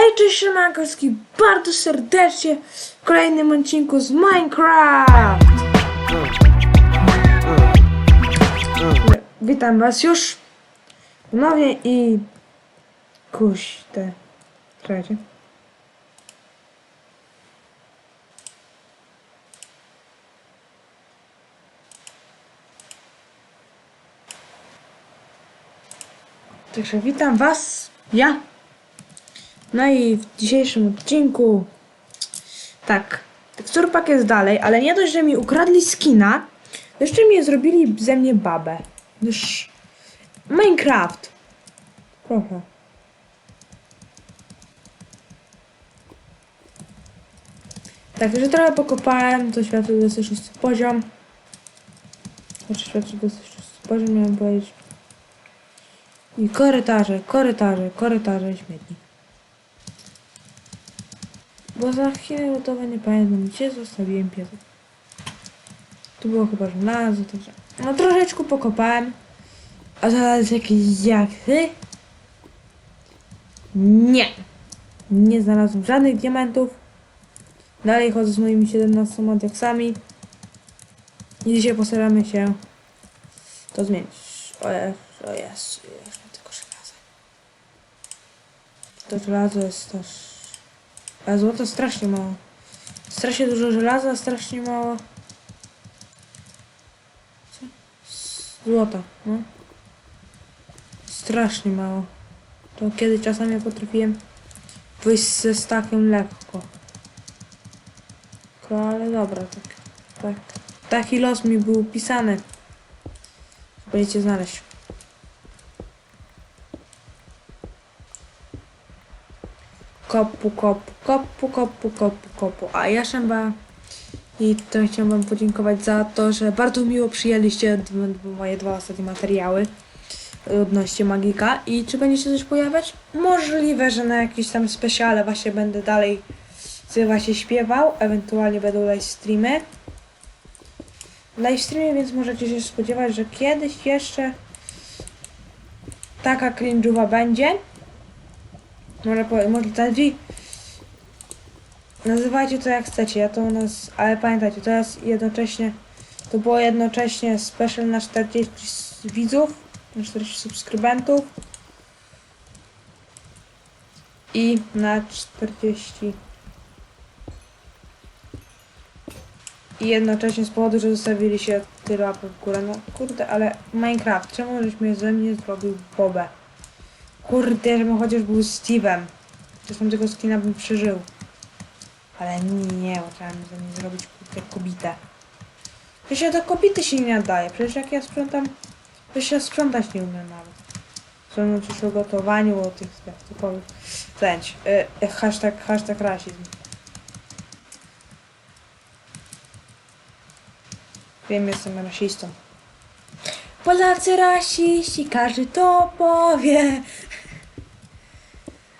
Hej, cześć, siemankoski, bardzo serdecznie w kolejnym odcinku z Minecraft! Witam was już ponownie i... Kuś, te... Także witam was, ja. No i w dzisiejszym odcinku tak, teksturpak jest dalej, ale nie dość, że mi ukradli skina, jeszcze mi zrobili ze mnie babę. Już Minecraft. Proszę. Tak, że trochę pokopałem, to światło 26 poziom. Znaczy światło 26 poziom miałem powiedzieć. I korytarze, korytarze, korytarze, śmietnik. Bo za chwilę gotowe nie pamiętam gdzie zostawiłem piesek. Tu było chyba żelazo, także... No troszeczkę pokopałem. A zaraz jakieś jaksy? Nie. Nie znalazłem żadnych diamentów. Dalej chodzę z moimi 17 diaksami. I dzisiaj postaramy się to zmienić. O jest, o jest, jest tylko żelazo. To żelazo jest też... A złota strasznie mało. Strasznie dużo żelaza, strasznie mało... Co? Złota, no. Strasznie mało. To kiedy czasami potrafiłem wyjść ze stakiem lekko. Tylko, ale dobra, tak, tak. Taki los mi był pisany. Będziecie znaleźć. Kopu, kopu, kopu, kopu, kopu, kopu. A ja Szęba i to chciałam wam podziękować za to, że bardzo miło przyjęliście moje dwa ostatnie materiały odnośnie Magika. I czy będzie się coś pojawiać? Możliwe, że na jakieś tam specjale właśnie będę dalej właśnie śpiewał, ewentualnie będą live streamy. Live streamy, więc możecie się spodziewać, że kiedyś jeszcze taka cringe'owa będzie. Może, po- może bardziej nazywajcie to jak chcecie, ja to u nas, ale pamiętajcie, to jest jednocześnie, to było jednocześnie special na 40 s- widzów, na 40 subskrybentów i na 40 i jednocześnie z powodu, że zostawili się tyle łapek w górę, no kurde, ale Minecraft, czemu żeś ze mnie zrobił bobę? Kurde, żebym chociaż był Steve'em. Zresztą tego skina bym przeżył. Ale nie, bo trzeba zrobić kurde kobitę. Przecież ja do kobity się nie nadaje. Przecież jak ja sprzątam... Przecież ja sprzątać nie umiem nawet. Wspomnę coś o gotowaniu, o tych typowych... Zęć. Y, hashtag, hashtag rasizm. Wiem, jestem rasistą. Polacy rasiści, każdy to powie.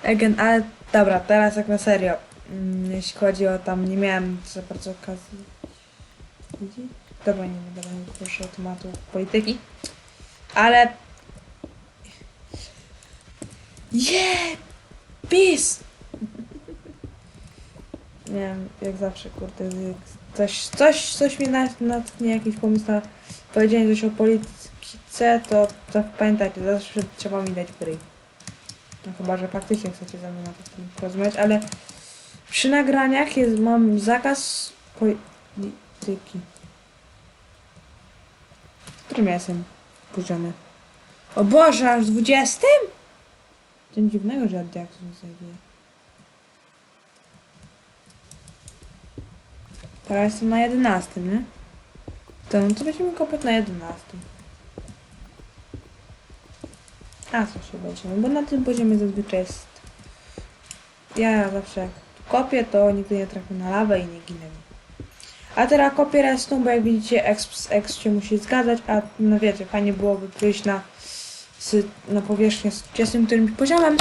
Again, ale dobra, teraz jak na serio. Mm, Jeśli chodzi o tam, nie miałem za bardzo okazji. Widzi? Dobra, nie będę nie proszę o tematu polityki. Ale. Yeah! PiS! Nie wiem, jak zawsze, kurde, coś, coś, coś mi na- jakiś pomysł na powiedzenie coś o polityce, to, to pamiętajcie, zawsze trzeba mi dać bry. No chyba, że faktycznie chcecie ze mną na to porozmawiać, ale przy nagraniach jest, mam zakaz polityki. W którym ja jestem poziomie? O Boże, aż w 20? Ten dziwnego, że jak to nie znajduje. Teraz jestem na 11, nie? To, no to będziemy kopać na 11. A co się będziemy, bo na tym poziomie zazwyczaj jest... Ja zawsze kopię, to nigdy nie trafię na lawę i nie ginę. A teraz kopię restą, bo jak widzicie, exp z ex się musi zgadzać, a no wiecie, fajnie byłoby przyjść na, na powierzchnię z 30 którymś poziomem.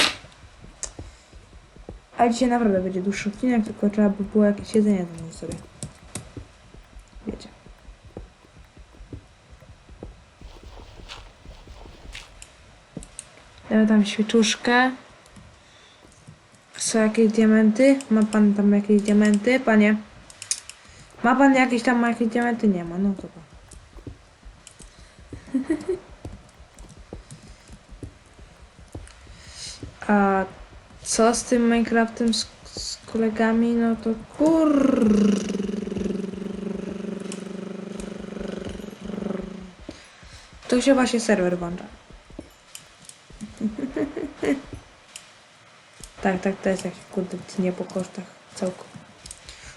A dzisiaj naprawdę będzie dłuższy odcinek, tylko trzeba by było jakieś jedzenie zamówić sobie. Wiecie. Damy tam świeczuszkę. Są jakieś diamenty? Ma pan tam jakieś diamenty, panie? Ma pan jakieś tam jakieś diamenty? Nie ma, no to pan. A co z tym Minecraftem z, z kolegami? No to kur... To się właśnie serwer włącza. Tak, tak, to jest jakieś kurde tnie po kosztach całku.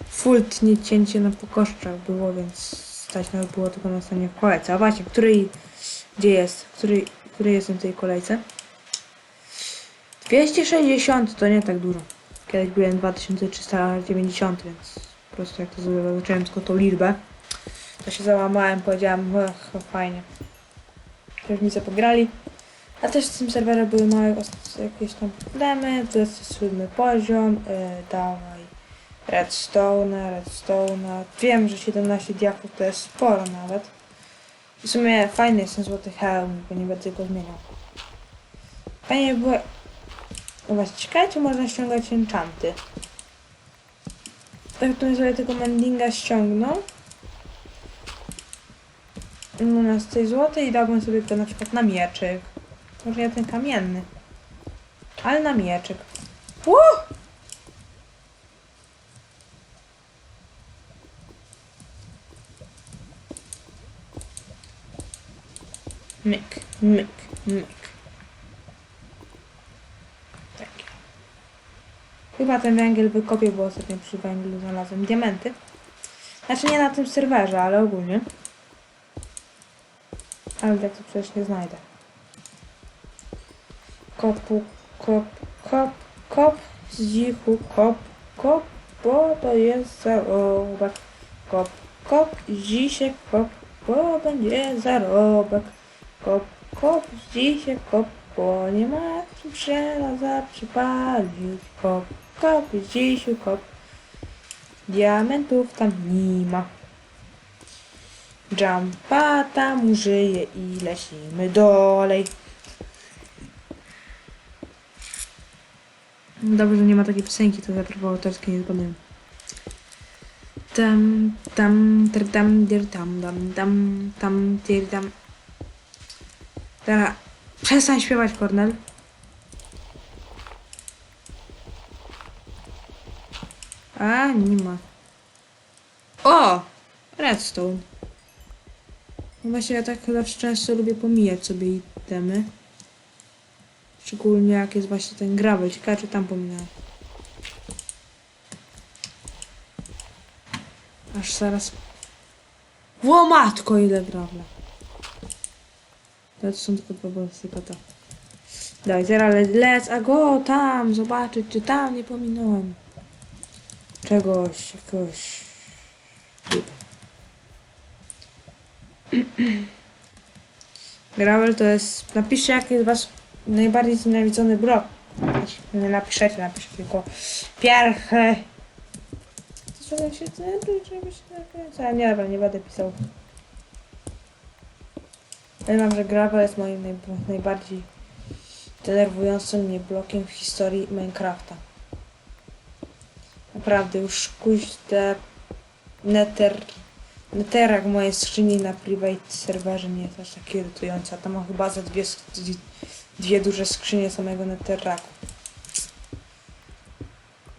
Full tnie cięcie na pokoszczach było, więc stać nas było tylko na stanie w kolejce. A właśnie, której, gdzie jest? W której jestem w tej kolejce? 260 to nie tak dużo. Kiedyś byłem 2390, więc po prostu jak to zobaczyłem tylko tą liczbę, to się załamałem, powiedziałem, fajnie. Różnice pograli. A też w tym serwerze były małe jakieś tam problemy, to jest siódmy poziom, yy, dawaj redstone, redstone. Wiem, że 17 diaków to jest sporo nawet. W sumie fajny jest ten złoty hełm, bo nie będę go zmieniał. Fajnie było... No właśnie, ciekawe czy można ściągać enchanty. Tak to sobie tego mendinga ściągnął. No na z tej złotej i dałbym sobie to na przykład na mieczyk. Może ja ten kamienny. Ale na mieczyk. Woo! Myk, myk, myk. Tak. Chyba ten węgiel wykopię, bo ostatnio przy węglu znalazłem diamenty. Znaczy nie na tym serwerze, ale ogólnie. Ale tak to przecież nie znajdę. Kopu, kop, kop, kop, z dzichu, kop, kop, bo to jest zarobek. Kop, kop, dzisiaj kop, bo będzie zarobek. Kop, kop, dzisiaj kop, bo nie ma czym żelaza przypalić. Kop, kop, dzisiaj kop, diamentów tam nie ma. Jumpa tam żyje i lecimy dalej. Dobrze, że nie ma takiej piosenki, to za prawo autorskie nie zbadałem. Tam, tam, tir, tam, dir, tam, dam, dam, tam, tir, tam. Teraz przestań śpiewać, Kornel. A, nie ma. O! Redstone. Właśnie ja tak zawsze często lubię pomijać sobie itemy. Szczególnie jak jest właśnie ten gravel. Ciekawe czy tam pominąłem. Aż zaraz... Ło matko ile gravela. To są tylko dwa bolsy, tylko to. Dawaj, teraz le- lec, a go tam, zobaczyć czy tam nie pominąłem. Czegoś, jakiegoś... Gravel to jest... Napiszcie jaki jest wasz najbardziej znienawidzony blok. Nie napiszecie, napiszcie tylko pierwszy. Trzeba się żeby się nakręca. Nie, dobra, nie będę pisał. Powiem wam, że Gravel jest moim naj, najbardziej denerwującym mnie blokiem w historii Minecrafta. Naprawdę, już kuźde Nether Neterak mojej skrzyni na private serwerze nie jest aż tak irytująca. Tam mam chyba za dwie, dwie, duże skrzynie samego Neteraku.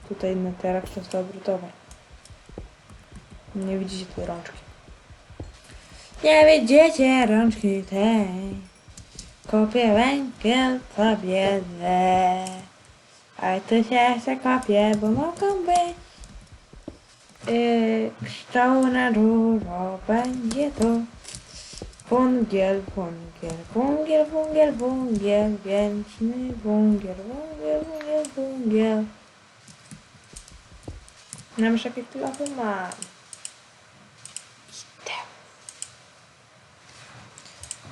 Tutaj Neterak to jest dobry towar. Nie widzicie tej rączki. Nie widzicie rączki tej. Kopię węgiel po biedle. A tu się jeszcze kopię, bo mogą być Yy, Pszczoł na dużo będzie to Wungiel, wungiel, wungiel, wungiel, wungiel Wieczny wungiel, wungiel, wungiel, wungiel Na myśl jakie kilofy mam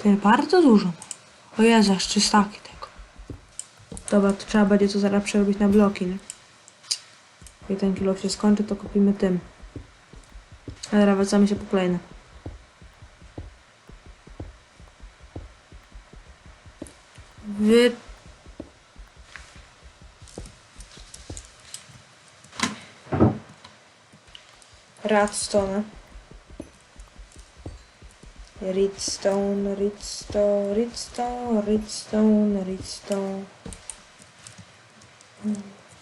jest bardzo dużo O Jezu, aż 300 tego Dobra, to trzeba będzie to zaraz przerobić na bloki, nie? Jak ten kilo się skończy, to kupimy tym. Ale teraz wracamy się po kolejne. Wy... Redstone. Redstone, redstone, redstone, redstone, redstone.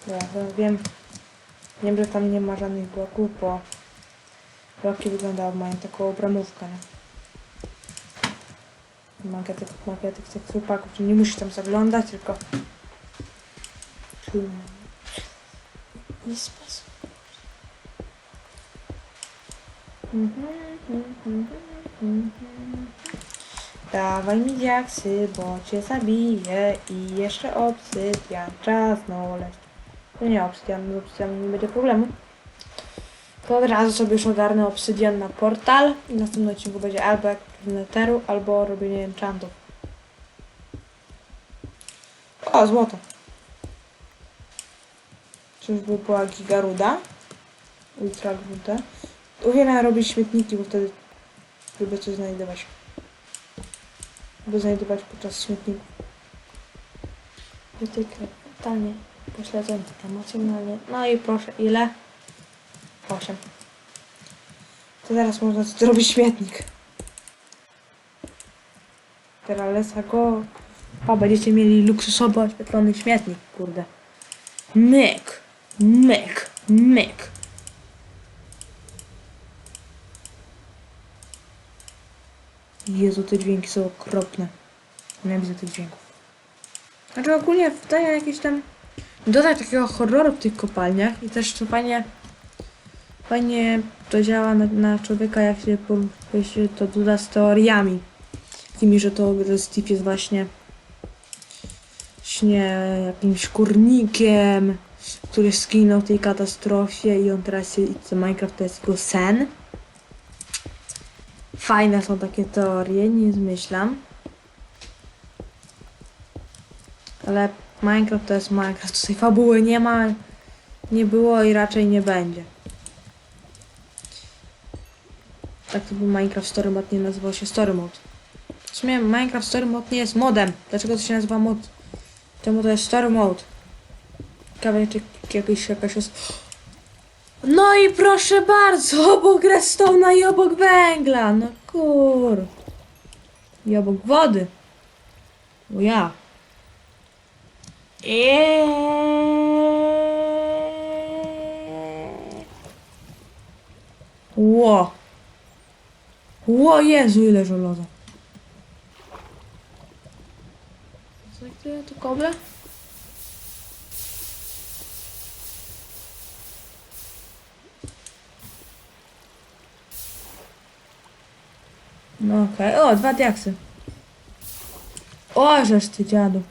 Ja hmm, wiem. Wiem, że tam nie ma żadnych bloków, bo bloki wyglądały mają taką obramówkę. Nie? Makiety, makiety tych chłopaków, nie musisz tam zaglądać, tylko... Nie sposób. Mhm, mhm, mhm. Dawaj mi diaksy, bo cię zabiję i jeszcze obsydian, czas znaleźć. No nie obsydian, z obsydianem nie będzie problemu. To od razu sobie już ogarnę obsydian na portal i w następnym odcinku będzie albo jak w neteru, albo robienie enchantów. O, złoto. Czyżby była gigaruda? Ultra gruda. Uwielbiam robić śmietniki, bo wtedy lubię coś znajdować. Lubię znajdować podczas śmietników. Wytykle, totalnie pośledzony emocjonalnie. No i proszę, ile? 8. To teraz można zrobić śmietnik. Teraz lesa go. A będziecie mieli luksusowo oświetlony śmietnik, kurde. Myk, myk, myk. Jezu, te dźwięki są okropne. Nienawidzę tych dźwięków. Znaczy ogólnie daję jakieś tam... Dodać takiego horroru w tych kopalniach i też to fajnie... Fajnie to działa na, na człowieka, jak się, jak się to doda z teoriami. Takimi, że to że Steve jest właśnie... Śnie jakimś kurnikiem, który skinął w tej katastrofie i on teraz i co Minecraft to jest jego sen. Fajne są takie teorie, nie zmyślam. Ale Minecraft to jest Minecraft, tutaj fabuły nie ma, nie było i raczej nie będzie. Tak to był Minecraft Story Mode, nie nazywał się Story Mode. W sumie Minecraft Story Mode nie jest modem. Dlaczego to się nazywa mod? Czemu to jest Story Mode? Ciekawe, czy jakiś, jakaś jest... No i proszę bardzo, obok redstone'a i obok węgla. No kur. I obok wody. O ja. Eee. Ło. Ło Jezu, ile żelaza. Co jak to ja tu koble? No okej. O, dwa diaksy. O, żeż ty dziadu.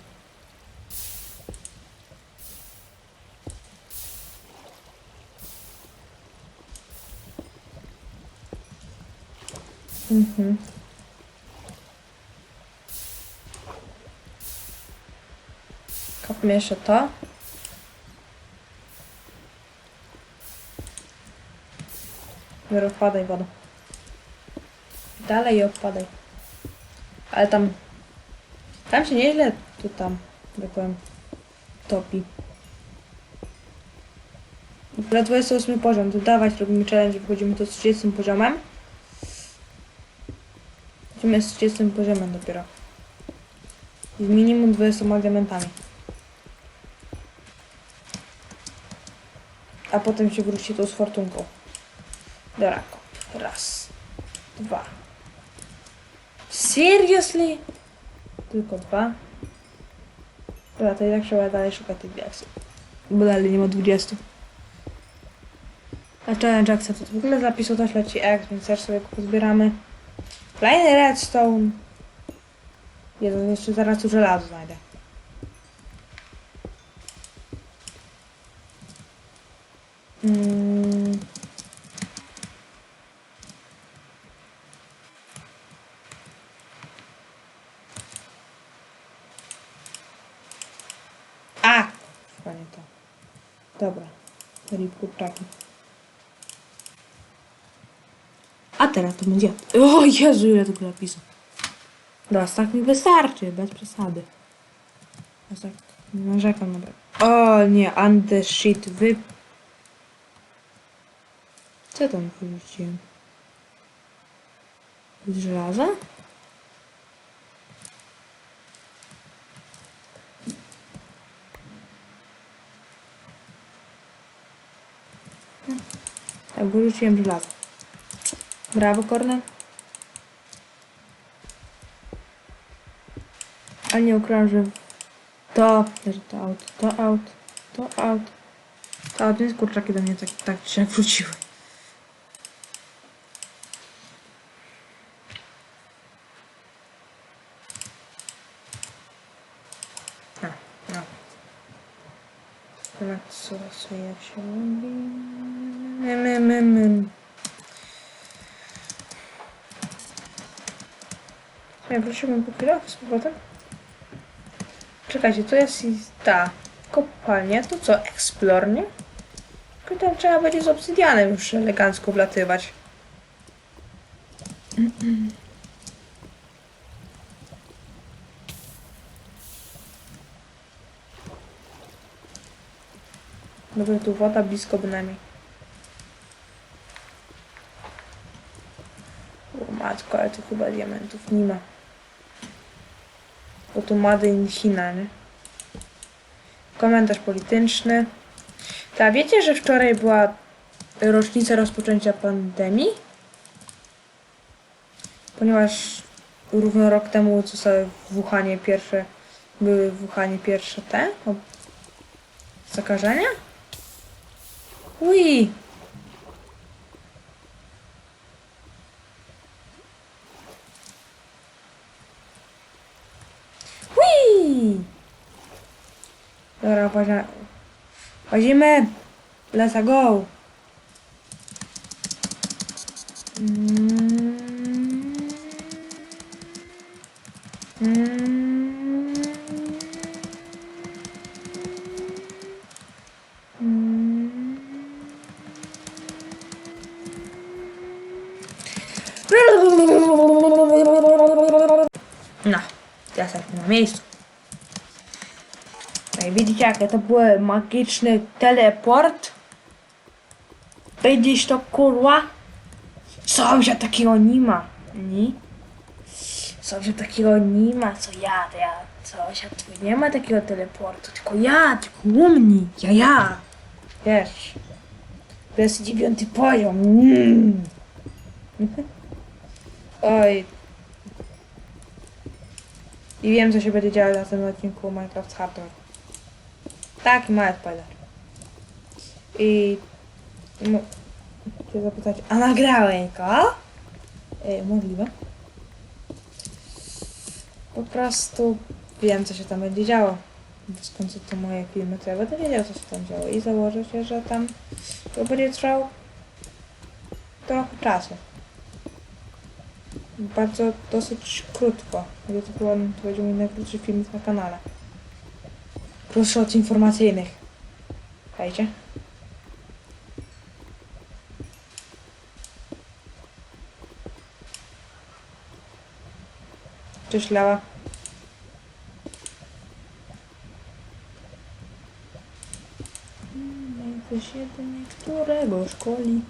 Kopmy jeszcze to. Biorę, wpadaj woda. Dalej i odpadaj. Ale tam... Tam się nieźle tu tam, jak powiem, topi. Na 28 poziom, to dawać, robimy challenge, wchodzimy z 30 poziomem. Wchodzimy z 30 poziomem dopiero. Z minimum 20 diamentami. A potem się wróci to z fortunką. Dobra, kop. Raz. Dwa. Seriously? Tylko dwa. Dobra, to i tak trzeba dalej szukać tych diaksów. Bo dalej nie ma 20. A challenge accepted. W ogóle zapisu też leci X, więc też sobie pozbieramy. Kolejny redstone. Jeden, jeszcze zaraz tu żelazo znajdę. Mm. A! Fajnie to. Dobra. Rip kurczaki. A teraz to będzie... O Jezu, ile tu napisów. Dobra, tak mi wystarczy, bez przesady. Ja tak nie narzekam na. O nie, and the shit, wy... Co tam wyrzuciłem? Z żelaza? Tak, wyrzuciłem żelazo. Brawo, Kornel. Ale nie ukrywam, że to, to auto, to auto, to auto, to auto, więc kurczaki do mnie tak, tak się wróciły. No, no. Dobra, co, jak się? Mym, mym, mym, mym. Ja wróciłbym po chwilę z powrotem. Czekajcie, to jest ta kopalnia, to co, explore, nie? Tylko tam trzeba będzie z obsydianem już elegancko wlatywać. Dobra, tu woda blisko bynajmniej. O matko, ale tu chyba diamentów nie ma. Bo tu Made in China, nie? Komentarz polityczny. Ta, wiecie, że wczoraj była rocznica rozpoczęcia pandemii? Ponieważ równo rok temu zostały w Wuhanie pierwsze, były w pierwsze te zakażenia? Ui! Ui! Dobra, łazia... łazimy! Let's go! Mm. Mm. Ja jesteśmy na miejscu. No i widzicie, jakie to był magiczny teleport? Widzisz to, kurwa? Sąsiad takiego nie ma. Nie? Sąsiad takiego nie ma, co ja, to ja. Sąsiad twój nie ma takiego teleportu, tylko ja, tylko u mnie. Ja, ja. Wiesz. To jest dziewiąty poziom. Mm. Oj. I wiem, co się będzie działo na tym odcinku Minecraft Hardware. Tak, mały spoiler. I... No, chcę zapytać, a nagrałem go? E, możliwe. Po prostu wiem, co się tam będzie działo. Skąd są to moje filmy, to ja będę wiedział, co się tam działo. I założę się, że tam to będzie trwał trochę czasu. Bardzo, dosyć krótko. Będzie to chyba to będzie mój najkrótszy film na kanale. Proszę od informacyjnych. Dajcie. Cześć Lała. Jesteś jedyny, którego szkoli.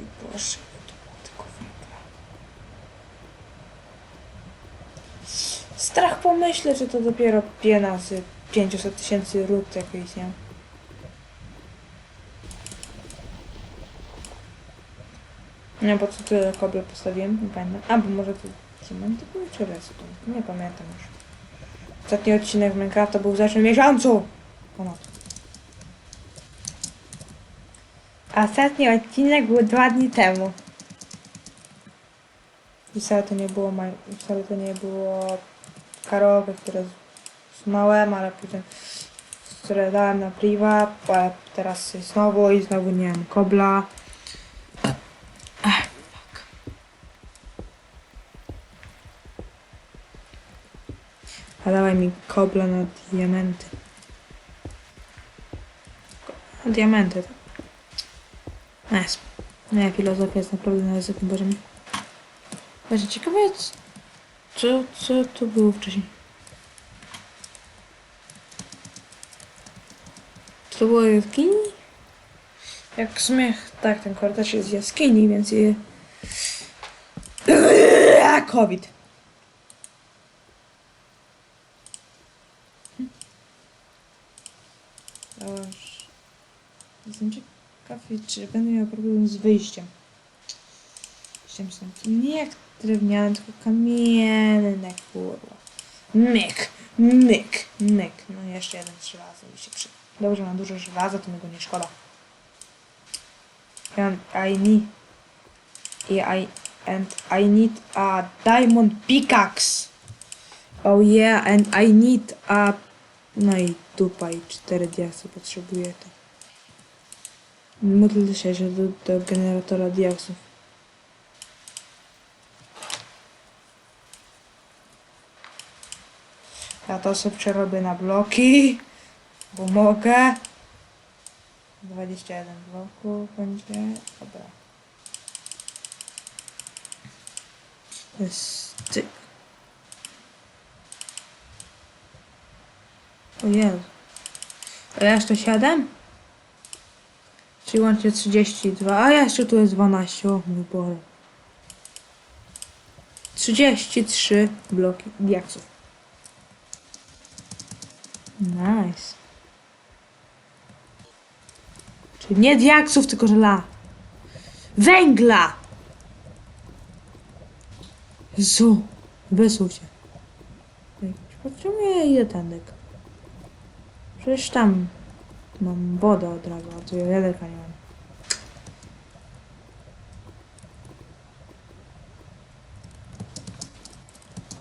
I Boże, to było tylko węgla. Pomyśleć, że to dopiero piena z 500 tysięcy ród jakiejś, nie? Nie, bo co tyle koble postawiłem? Nie pamiętam. A, bo może to diamenty były czy? Nie pamiętam już. Ostatni odcinek Minecrafta był w zeszłym miesiącu! Ponad. A ostatni odcinek był dwa dni temu. I wcale to nie było wcale to nie było karaoke, które znałem, ale później które dałem na priwa, a teraz znowu i znowu nie mam kobla. A dawaj mi kobla na diamenty. Na diamenty, tak? Nice. Moja filozofia jest naprawdę na wysokim poziomie. Właśnie ciekawe jest, co, co tu było wcześniej. To było jaskini? Jak sumie, tak, ten korytarz jest z jaskini, więc je... COVID. Jestem ciekawy, czy będę miał problem z wyjściem. Wyjściem stąd. Nie drewniane, tylko kamienne, kurwa. Myk, myk, myk. No jeszcze jeden z żelaza mi się przy... Dobrze, mam dużo żelaza, to mi go nie szkoda. And I need... I, and I need a diamond pickaxe. Oh yeah, and I need a... No i dupa i cztery diaksy potrzebuję to. Się, że do, do generatora diaksów. Ja sobie przerobię na bloki, bo mogę. 21 bloków będzie. Dobra. To jest cyk. O Jezu. A jeszcze 7? Czyli łącznie 32. A jeszcze tu jest 12. O mój Boże. 33 bloki diaksów. Nice. Czyli nie diaksów, tylko żela. Węgla! Jezu, wysuł się. Potrzebuję ile tędyk? Przecież tam mam wodę od razu, a tu ja wiaderka nie mam.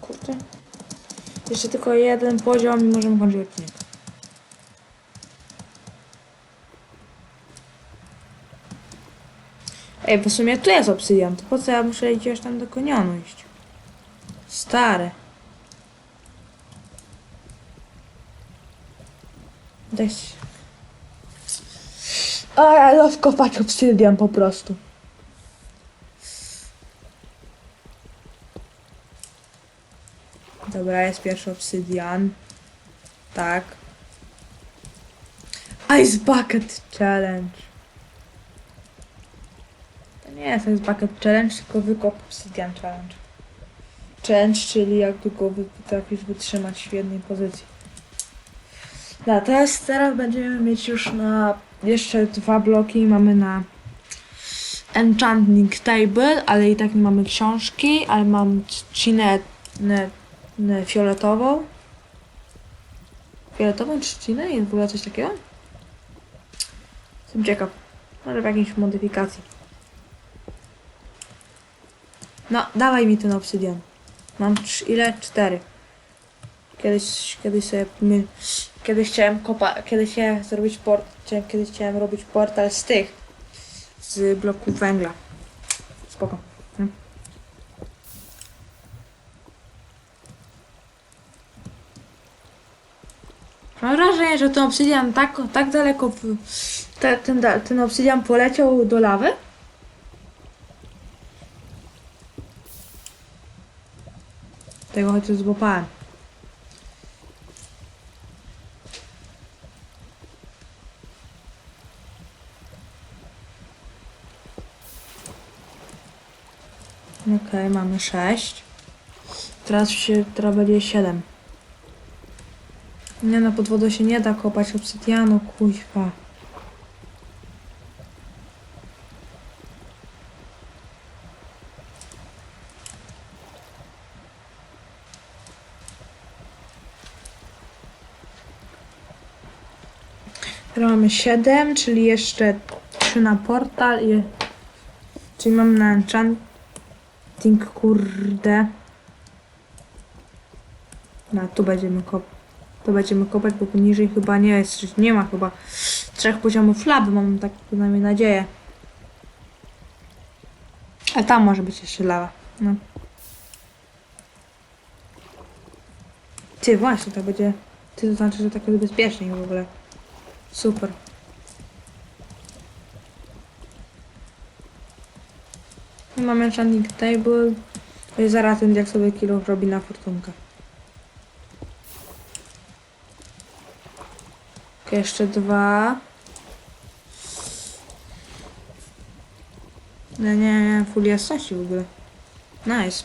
Kurde. Jeszcze tylko jeden poziom i możemy kończyć odcinek. Ej, bo w sumie tu jest obsydian, to po co ja muszę iść aż tam do konionu iść? Stare. Daj się. A ja love kopać obsydian po prostu. Dobra, jest pierwszy obsydian. Tak. Ice Bucket Challenge. To nie jest Ice Bucket Challenge, tylko wykop obsydian challenge. Challenge, czyli jak długo potrafisz wytrzymać w jednej pozycji. No, teraz, teraz będziemy mieć już na jeszcze dwa bloki. Mamy na Enchanting Table, ale i tak nie mamy książki, ale mam ne, fioletową. Fioletową trzcinę? Jest w ogóle coś takiego? Jestem ciekaw. Może w jakiejś modyfikacji. No, dawaj mi ten obsydian. Mam ile? Cztery. Kiedyś, kiedyś sobie my, kiedyś chciałem kopa, kiedyś chciałem zrobić port, kiedyś chciałem robić portal z tych, z bloków węgla. Spoko. nie? Mam wrażenie, że ten obsydian tak, tak daleko, w, te, ten, ten obsydian poleciał do lawy. Tego chociaż złapałem. Okej, mamy 6. Teraz się, teraz będzie 7. Nie no, pod wodą się nie da kopać obsydianu, kuźwa. Teraz mamy 7, czyli jeszcze 3 na portal i... Czyli mam na enchanting, kurde. No, tu będziemy kop... Tu będziemy kopać, bo poniżej chyba nie jest, nie ma chyba trzech poziomów lawy, mam tak przynajmniej nadzieję. A tam może być jeszcze lawa. No. Ty, właśnie, to będzie... Ty, to znaczy, że tak jest bezpieczniej w ogóle. Super. I mamy enchanting table. I zaraz ten jak sobie kilo robi na fortunkę. Jeszcze dwa. No nie, nie, full jasności w ogóle. Nice.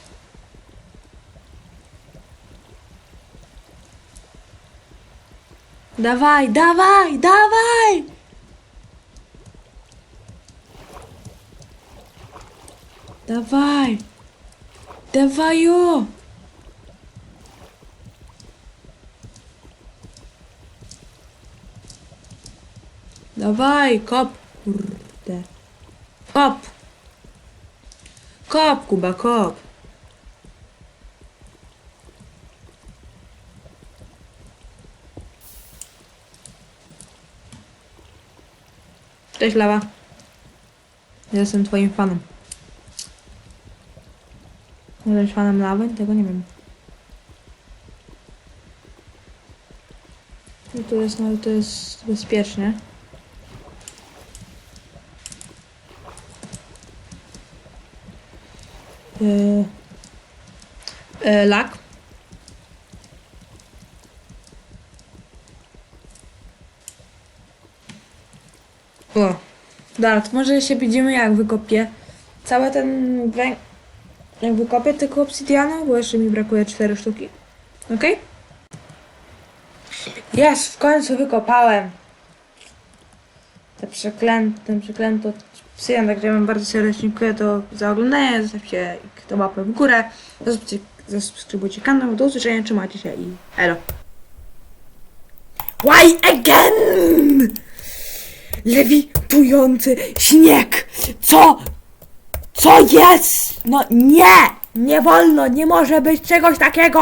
Dawaj, dawaj, dawaj! Dawaj! Dawaj jo! Dawaj, kop! Kurde. Kop! Kop, Kuba, kop! Cześć, Lawa. Ja jestem twoim fanem. Jesteś fanem lawy? Tego nie wiem. No to jest, no to jest bezpiecznie. Lak. O, Dart, może się widzimy jak wykopię cały ten węg... Jak wykopię tylko obsydianu, bo jeszcze mi brakuje 4 sztuki. Okej? Jest, w końcu wykopałem. Te przeklęte, ten przeklęto obsydian, także wam bardzo serdecznie dziękuję to za oglądanie. Zostawcie kto łapę w górę. Zasubskry- Zasubskrybujcie kanał. Do usłyszenia, trzymajcie się i elo. Why again? Lewitujący śnieg! Co? Co jest? No nie! Nie wolno, nie może być czegoś takiego!